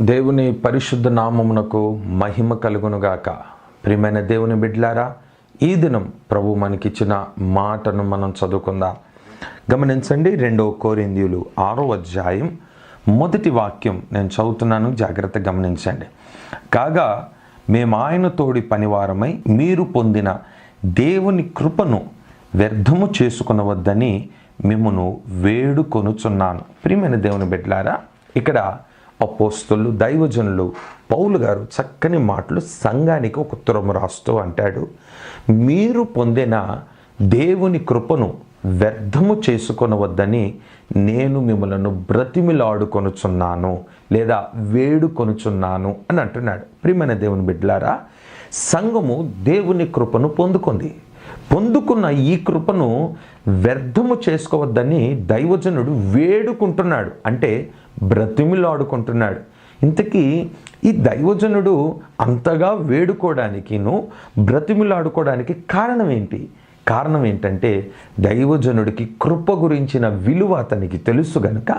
దేవుని పరిశుద్ధ నామమునకు మహిమ కలుగునుగాక. ప్రియమైన దేవుని బిడ్లారా ఈ దినం ప్రభు మనకిచ్చిన మాటను మనం చదువుకుందాం. గమనించండి రెండో కోరింద్యులు ఆరో అధ్యాయం మొదటి వాక్యం నేను చదువుతున్నాను జాగ్రత్త గమనించండి. కాగా మేము ఆయన తోడి పనివారమై మీరు పొందిన దేవుని కృపను వ్యర్థము చేసుకునవద్దని మిమ్మను వేడుకొనుచున్నాను. ప్రియమైన దేవుని బిడ్డలారా ఇక్కడ అపోస్తులు దైవజనులు. పౌలు గారు చక్కని మాటలు సంఘానికి ఒక ఉత్తరం రాస్తూ అంటాడు మీరు పొందిన దేవుని కృపను వ్యర్థము చేసుకొనవద్దని నేను మిమ్మలను బ్రతిమిలాడుకొనుచున్నాను లేదా వేడుకొనుచున్నాను అని అంటున్నాడు. ప్రియమైన దేవుని బిడ్డలారా సంఘము దేవుని కృపను పొందుకుంది. పొందుకున్న ఈ కృపను వ్యర్థము చేసుకోవద్దని దైవజనుడు వేడుకుంటున్నాడు. అంటే బ్రతిమిలాడుకుంటున్నాడు. ఇంతకీ ఈ దైవజనుడు అంతగా వేడుకోవడానికిను బ్రతిమిలాడుకోవడానికి కారణం ఏంటి? కారణం ఏంటంటే దైవజనుడికి కృప గురించిన విలువ అతనికి తెలుసు గనుక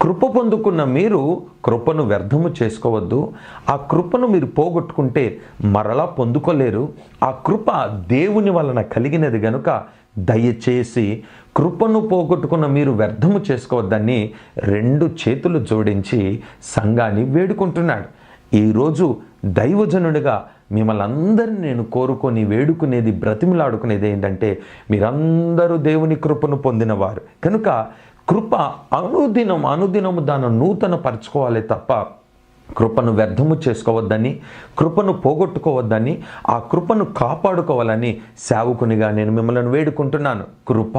కృప పొందుకున్న మీరు కృపను వ్యర్థము చేసుకోవద్దు. ఆ కృపను మీరు పోగొట్టుకుంటే మరలా పొందుకోలేరు. ఆ కృప దేవుని వలన కలిగినది గనుక దయచేసి కృపను పోగొట్టుకున్న మీరు వ్యర్థము చేసుకోవద్దని రెండు చేతులు జోడించి సంఘాన్ని వేడుకుంటున్నాడు. ఈరోజు దైవజనుడిగా మిమ్మల్ని అందరిని నేను కోరుకొని వేడుకునేది బ్రతిమిలాడుకునేది ఏంటంటే మీరందరూ దేవుని కృపను పొందినవారు. కనుక కృప అనుదినం అనుదినము దాన్ని నూతన పరచుకోవాలి తప్ప కృపను వ్యర్థము చేసుకోవద్దని కృపను పోగొట్టుకోవద్దని ఆ కృపను కాపాడుకోవాలని సేవకునిగా నేను మిమ్మల్ని వేడుకుంటున్నాను. కృప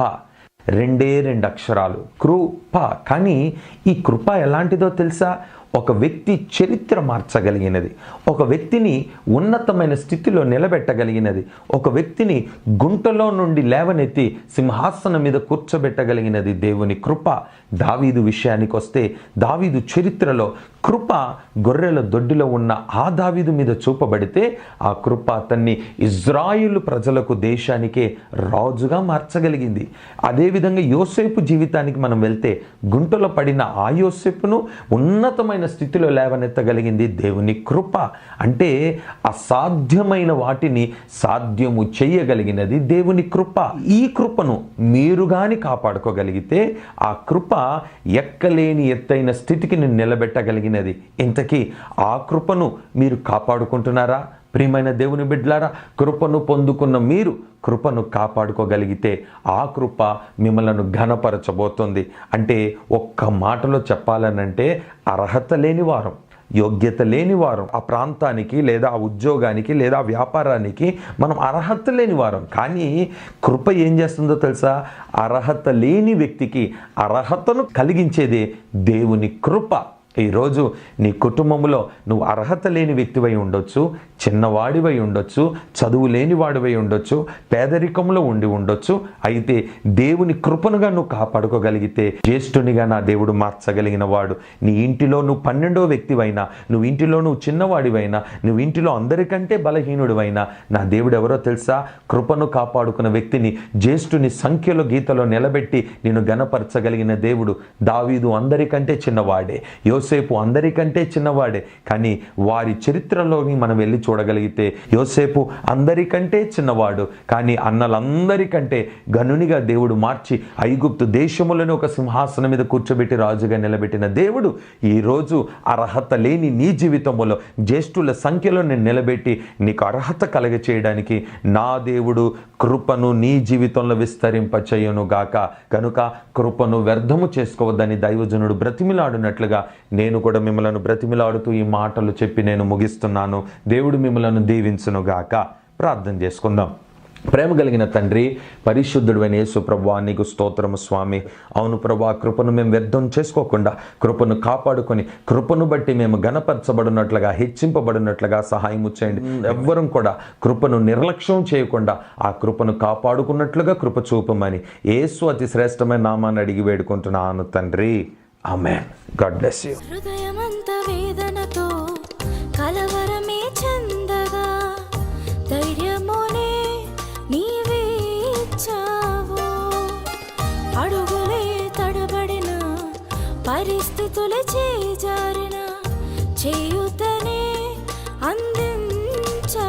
రెండే రెండు అక్షరాలు కృప. కానీ ఈ కృప ఎలాంటిదో తెలుసా? ఒక వ్యక్తి చరిత్ర మార్చగలిగినది. ఒక వ్యక్తిని ఉన్నతమైన స్థితిలో నిలబెట్టగలిగినది. ఒక వ్యక్తిని గుంటలో నుండి లేవనెత్తి సింహాసనం మీద కూర్చోబెట్టగలిగినది దేవుని కృప. దావీదు విషయానికి వస్తే దావీదు చరిత్రలో కృప గొర్రెల దొడ్డిలో ఉన్న ఆ దావీదు మీద చూపబడితే ఆ కృప అతన్ని ఇజ్రాయిల్ ప్రజలకు దేశానికే రాజుగా మార్చగలిగింది. అదేవిధంగా యోసేపు జీవితానికి మనం వెళ్తే గుంటలో పడిన ఆ యోసేపును ఉన్నతమైన స్థితిలో లేవనెత్తగలిగింది దేవుని కృప. అంటే అసాధ్యమైన వాటిని సాధ్యము చేయగలిగినది దేవుని కృప. ఈ కృపను మీరు గాని కాపాడుకోగలిగితే ఆ కృప ఎక్కలేని ఎత్తైన స్థితికి నేను నిలబెట్టగలిగినది. ఇంతకీ ఆ కృపను మీరు కాపాడుకుంటున్నారా? ప్రియమైన దేవుని బిడ్డలారా కృపను పొందుకున్న మీరు కృపను కాపాడుకోగలిగితే ఆ కృప మిమ్మలను ఘనపరచబోతుంది. అంటే ఒక్క మాటలో చెప్పాలనంటే అర్హత లేని వారం యోగ్యత లేని వారం ఆ ప్రాంతానికి లేదా ఆ ఉద్యోగానికి లేదా ఆ వ్యాపారానికి మనం అర్హత లేని వారం. కానీ కృప ఏం చేస్తుందో తెలుసా? అర్హత లేని వ్యక్తికి అర్హతను కలిగించేదే దేవుని కృప. ఈరోజు నీ కుటుంబంలో నువ్వు అర్హత లేని వ్యక్తివై ఉండొచ్చు చిన్నవాడివై ఉండొచ్చు చదువు లేని వాడివై ఉండొచ్చు పేదరికంలో ఉండి ఉండొచ్చు. అయితే దేవుని కృపనుగా నువ్వు కాపాడుకోగలిగితే జ్యేష్ఠునిగా నా దేవుడు మార్చగలిగిన వాడు. నీ ఇంటిలో నువ్వు పన్నెండో వ్యక్తివైనా నువ్వు ఇంటిలో నువ్వు చిన్నవాడివైనా నువ్వు ఇంటిలో అందరికంటే బలహీనుడివైనా నా దేవుడు ఎవరో తెలుసా? కృపను కాపాడుకున్న వ్యక్తిని జ్యేష్ఠుని సంఖ్యలో గీతలో నిలబెట్టి నేను గనపరచగలిగిన దేవుడు. దావీదు అందరికంటే చిన్నవాడే. యోసేపు అందరికంటే చిన్నవాడే. కానీ వారి చరిత్రలోని మనం వెళ్ళి చూడగలిగితే యోసేపు అందరికంటే చిన్నవాడు. కానీ అన్నలందరికంటే గనునిగా దేవుడు మార్చి ఐగుప్తు దేశములను ఒక సింహాసనం మీద కూర్చోబెట్టి రాజుగా నిలబెట్టిన దేవుడు ఈరోజు అర్హత లేని నీ జీవితంలో జ్యేష్ఠుల సంఖ్యలో నేను నిలబెట్టి నీకు అర్హత కలగ చేయడానికి నా దేవుడు కృపను నీ జీవితంలో విస్తరింపచేయును గాక కనుక కృపను వ్యర్థము చేసుకోవద్దని దైవజనుడు బ్రతిమిలాడినట్లుగా నేను కూడా మిమ్మల్ని బ్రతిమిలాడుతూ ఈ మాటలు చెప్పి నేను ముగిస్తున్నాను. దేవుడు మిమ్మల్ని దీవించును గాక ప్రార్థన చేసుకుందాం. ప్రేమ కలిగిన తండ్రి పరిశుద్ధుడు అయిన యేసు ప్రభా నీకు స్తోత్రము స్వామి. అవును ప్రభా కృపను మేము వ్యర్థం చేసుకోకుండా కృపను కాపాడుకొని కృపను బట్టి మేము గణపరచబడినట్లుగా హెచ్చింపబడినట్లుగా సహాయం చేయండి. ఎవ్వరం కూడా కృపను నిర్లక్ష్యం చేయకుండా ఆ కృపను కాపాడుకున్నట్లుగా కృప చూపమని యేసు అతి శ్రేష్టమైన నామాన్ని అడిగి వేడుకుంటున్నాను తండ్రి. ఆమె గాడ్ బ్లెస్ యూ హృదయమంత వేదనతో కలవరమే చందగా ధైర్యమునే నీవే ఇచ్చావు. అడుగులే తడబడిన పరిస్థితులే చేజారిన చేయుతనే అందించా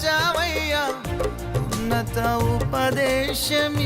బలపరచావయ్యా ఉన్నత ఉపదేశమిచ్చావయ్యా.